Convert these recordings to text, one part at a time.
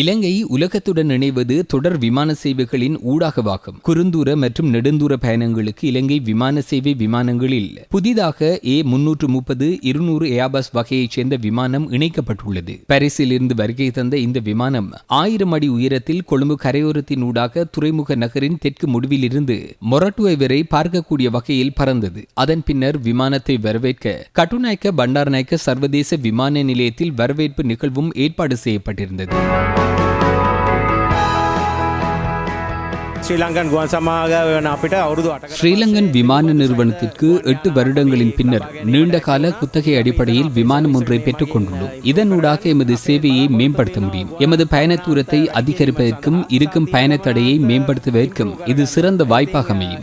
இலங்கை உலகத்துடன் இணைவது தொடர் விமான சேவைகளின் ஊடாகவாகும். குறுந்தூர மற்றும் நெடுந்தூர பயணங்களுக்கு இலங்கை விமான சேவை விமானங்களில் புதிதாக ஏ முன்னூற்று முப்பது இருநூறு ஏபாஸ் வகையைச் சேர்ந்த விமானம் இணைக்கப்பட்டுள்ளது. பாரிஸில் இருந்து வருகை தந்த இந்த விமானம் ஆயிரம் அடி உயரத்தில் கொழும்பு கரையோரத்தின் ஊடாக துறைமுக நகரின் தெற்கு முடிவிலிருந்து மொரட்டுவை வரை பார்க்கக்கூடிய வகையில் பறந்தது. அதன் பின்னர் விமானத்தை வரவேற்க கட்டுநாயக்க பண்டார்நாயக்க சர்வதேச விமான நிலையத்தில் வரவேற்பு நிகழ்வும் ஏற்பாடு செய்யப்பட்டிருந்தது. ஸ்ரீலங்கன் குவசமாக அப்படின்ட்டு ஸ்ரீலங்கன் விமான நிறுவனத்திற்கு எட்டு வருடங்களின் பின்னர் நீண்ட கால குத்தகை அடிப்படையில் விமானம் ஒன்றை பெற்றுக் கொண்டுள்ளோம் இதனூடாக எமது சேவையை மேம்படுத்த முடியும். எமது பயண தூரத்தை அதிகரிப்பதற்கும் இருக்கும் பயண தடையை மேம்படுத்துவதற்கும் இது சிறந்த வாய்ப்பாக அமையும்.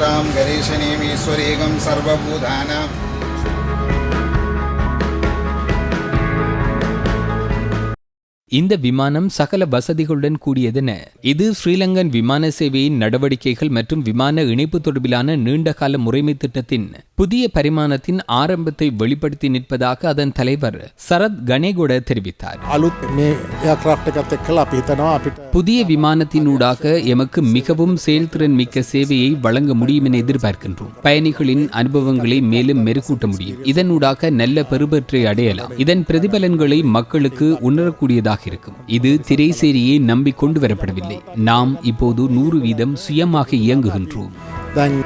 சர்வார்த்தாம் கணேசநேமீஸ்வரேகம் சர்வபூதானாம் இந்த விமானம் சகல வசதிகளுடன் கூடியதென இது ஸ்ரீலங்கன் விமான சேவையின் நடவடிக்கைகள் மற்றும் விமான இணைப்பு தொடர்பிலான நீண்டகால முறைமை திட்டத்தின் புதிய பரிமாணத்தின் ஆரம்பத்தை வெளிப்படுத்தி நிற்பதாக அதன் தலைவர் சரத் கணேகுட தெரிவித்தார். புதிய விமானத்தினூடாக எமக்கு மிகவும் செயல்திறன் மிக்க சேவையை வழங்க முடியும் என எதிர்பார்க்கின்றோம். பயணிகளின் அனுபவங்களை மேலும் மெருகூட்ட முடியும். இதனூடாக நல்ல பெருபற்றை அடையலாம். இதன் பிரதிபலன்களை மக்களுக்கு உணரக்கூடியதாக இருக்கும். இது திரைசேரியை நம்பி கொண்டு வரப்படவில்லை நாம் இப்போது நூறு வீதம் சுயமாக இயங்குகின்றோம். தான்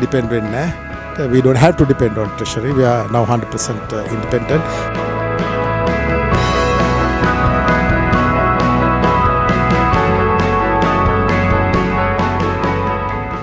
டிபெண்ட் பண்ண. We don't have to depend on treasury. We are now 100% uh, independent